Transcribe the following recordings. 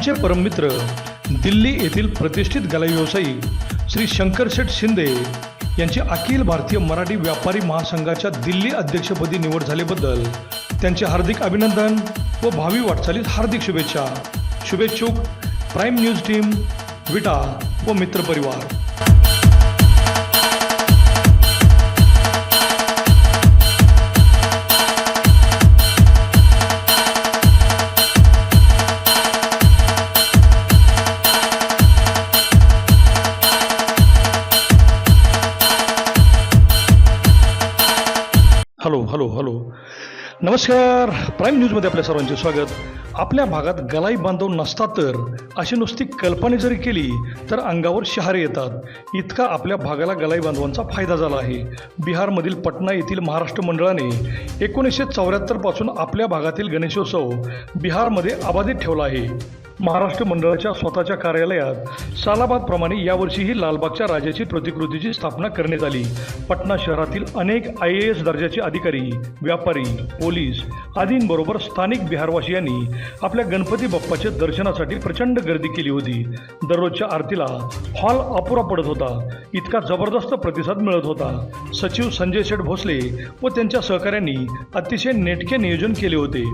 आमचे परममित्र दिल्ली येथील प्रतिष्ठित गलाई व्यावसायिक श्री शंकरशेठ शिंदे यांची अखिल भारतीय मराठी व्यापारी महासंघाच्या दिल्ली अध्यक्षपदी निवड झाल्याबद्दल त्यांचे हार्दिक अभिनंदन व भावी वाटचालीस हार्दिक शुभेच्छा. शुभेच्छुक प्राईम न्यूज टीम विटा व मित्रपरिवार हॅलो हॅलो हॅलो. नमस्कार. प्राईम न्यूजमध्ये आपल्या सर्वांचे स्वागत. आपल्या भागात गलाई बांधव नसता तर अशी नुसती कल्पना जरी केली तर अंगावर शहारे येतात. इतका आपल्या भागाला गलाई बांधवांचा फायदा झाला आहे. बिहारमधील पटना येथील महाराष्ट्र मंडळाने एकोणीसशे चौऱ्याहत्तरपासून आपल्या भागातील गणेशोत्सव बिहारमध्ये अबाधित ठेवला आहे. महाराष्ट्र मंडळाच्या स्वतःच्या कार्यालयात सालाबादप्रमाणे यावर्षीही लालबागच्या राजाची प्रतिकृतीची स्थापना करण्यात आली. पटना शहरातील अनेक आय ए एस दर्जाचे अधिकारी व्यापारी पोलीस आदींबरोबर स्थानिक बिहारवासियांनी आपल्या गणपती बाप्पाच्या दर्शनासाठी प्रचंड गर्दी केली होती. दररोजच्या आरतीला हॉल अपुरा पडत होता. इतका जबरदस्त प्रतिसाद मिळत होता. सचिव संजय शेठ भोसले व त्यांच्या सहकाऱ्यांनी अतिशय नेटके नियोजन केले होते.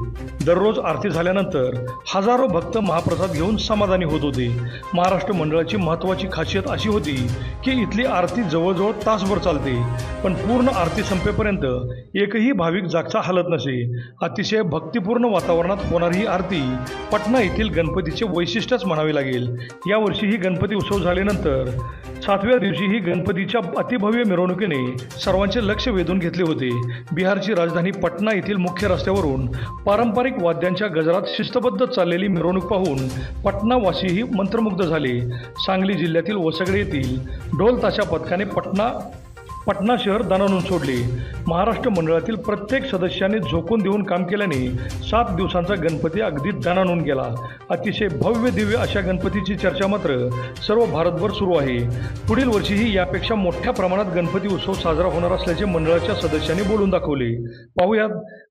दररोज आरती झाल्यानंतर हजारो भक्त महाप्रसाद घेऊन समाधानी होत होते. महाराष्ट्र मंडळाची महत्त्वाची खासियत अशी होती की इथली आरती जवळजवळ तासभर चालते. पण पूर्ण आरती संपेपर्यंत एकही भाविक जागचा हलत नसे. अतिशय भक्तिपूर्ण वातावरणात होणारी ही आरती पटना येथील गणपतीचे वैशिष्ट्यच म्हणावे लागेल. यावर्षी ही गणपती उत्सव झाल्यानंतर सातव्या दिवशी ही गणपतीच्या अतिभव्य मिरवणुकीने सर्वांचे लक्ष वेधून घेतले होते. बिहारची राजधानी पटना येथील मुख्य रस्त्यावरून पारंपरिक वाद्यांच्या गजरात शिस्तबद्ध चाललेली मिरवणूक पाहून पटनावासीही मंत्रमुग्ध झाले. सांगली जिल्ह्यातील वसगडे येथील ढोल ताशा पथकाने पटना पटना शहर दणानून सोडले. महाराष्ट्र मंडळातील प्रत्येक सदस्याने झोकून देऊन काम केल्याने सात दिवसांचा गणपती अगदी दणानून गेला. अतिशय भव्य दिव्य अशा गणपतीची चर्चा मात्र सर्व भारतभर सुरू आहे. पुढील वर्षीही यापेक्षा मोठ्या प्रमाणात गणपती उत्सव साजरा होणार असल्याचे मंडळाच्या सदस्यांनी बोलून दाखवले. पाहूयात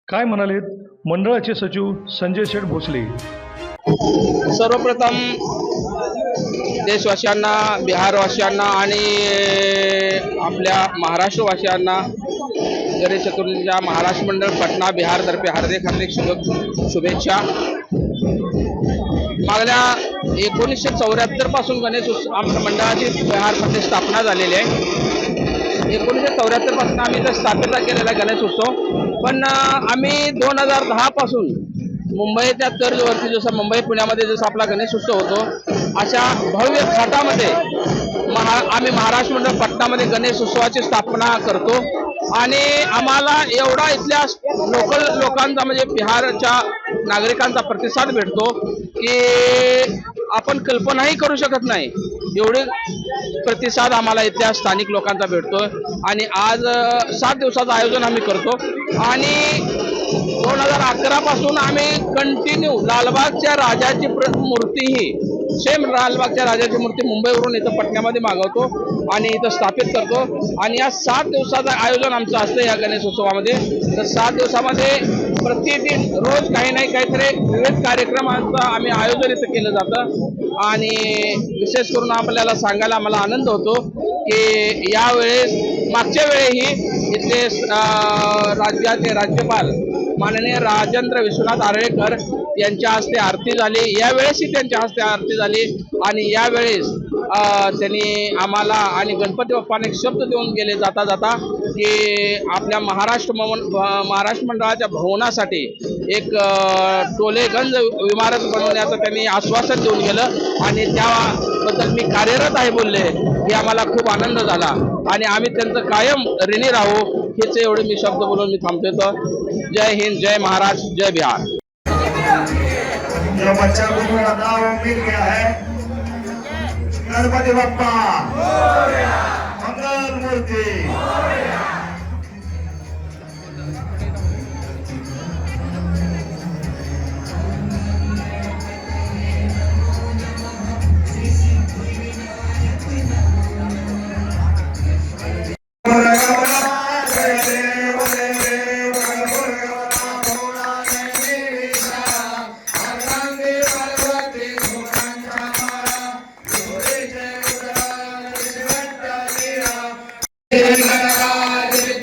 काय म्हणालेत मंडळाचे सचिव संजय शेठ भोसले. सर्वप्रथम देशवासियांना बिहारवासियांना आणि आपल्या महाराष्ट्रवासियांना गणेश चतुर्थीच्या महाराष्ट्र मंडळ पटना बिहारतर्फे हार्दिक हार्दिक शुभ शुभेच्छा. मागल्या एकोणीसशे चौऱ्याहत्तरपासून गणेश उत्सव आमच्या मंडळाची बिहारमध्ये स्थापना झालेली आहे. एकोणीसशे चौऱ्याहत्तरपासून आम्ही इथं स्थापित केलेला गणेश उत्सव. पण आम्ही दोन हजार दहा पासून मुंबईच्या तर्जवरती जसं मुंबई पुण्यामध्ये जसं आपला गणेश उत्सव होतो अशा भव्य थाटामध्ये महा आम्ही महाराष्ट्र मंडळ पटनामध्ये गणेश उत्सवाची स्थापना करतो. आणि आम्हाला एवढा इथल्या लोकल लोकांचा म्हणजे बिहारच्या नागरिकांचा प्रतिसाद भेटतो की आपण कल्पनाही करू शकत नाही. एवढे प्रतिसाद आम्हाला इथल्या स्थानिक लोकांचा भेटतो आणि आज सात दिवसाचं आयोजन आम्ही करतो. आणि दोन हजार अकरा पासून आम्ही कंटिन्यू लालबागच्या राजाची प्र मूर्ती ही सेम लालबागच्या राजाची मूर्ती मुंबईवरून इथं पटण्यामध्ये मागवतो आणि इथं स्थापित करतो. आणि या सात दिवसाचं आयोजन आमचं असतं या गणेशोत्सवामध्ये. तर सात दिवसामध्ये प्रतिदिन रोज काही नाही काहीतरी विविध कार्यक्रमांचं आम्ही आयोजन इथं केलं जातं. आणि विशेष करून आपल्याला सांगायला आम्हाला आनंद होतो की यावेळेस मागच्या वेळेही इथले राज्याचे राज्यपाल माननीय राजेंद्र विश्वनाथ आरळेकर यांच्या हस्ते आरती झाली. यावेळेसही त्यांच्या हस्ते आरती झाली आणि यावेळेस त्यांनी आम्हाला आणि गणपती बाप्पाने शब्द देऊन गेले जाता जाता की आपल्या महाराष्ट्र मवन महाराष्ट्र मंडळाच्या भवनासाठी एक टोलेगंज इमारत बनवण्याचं त्यांनी आश्वासन देऊन गेलं आणि त्या त्याबद्दल मी कार्यरत आहे बोलले हे आम्हाला खूप आनंद झाला. आणि आम्ही त्यांचं कायम ऋणी राहू हेच एवढे मी शब्द बोलून मी थांबतो तर जय हिंद जय महाराज जय बिहार. जो बच्चा है गणपति बप्पा। मंगल मूर्ति। Hare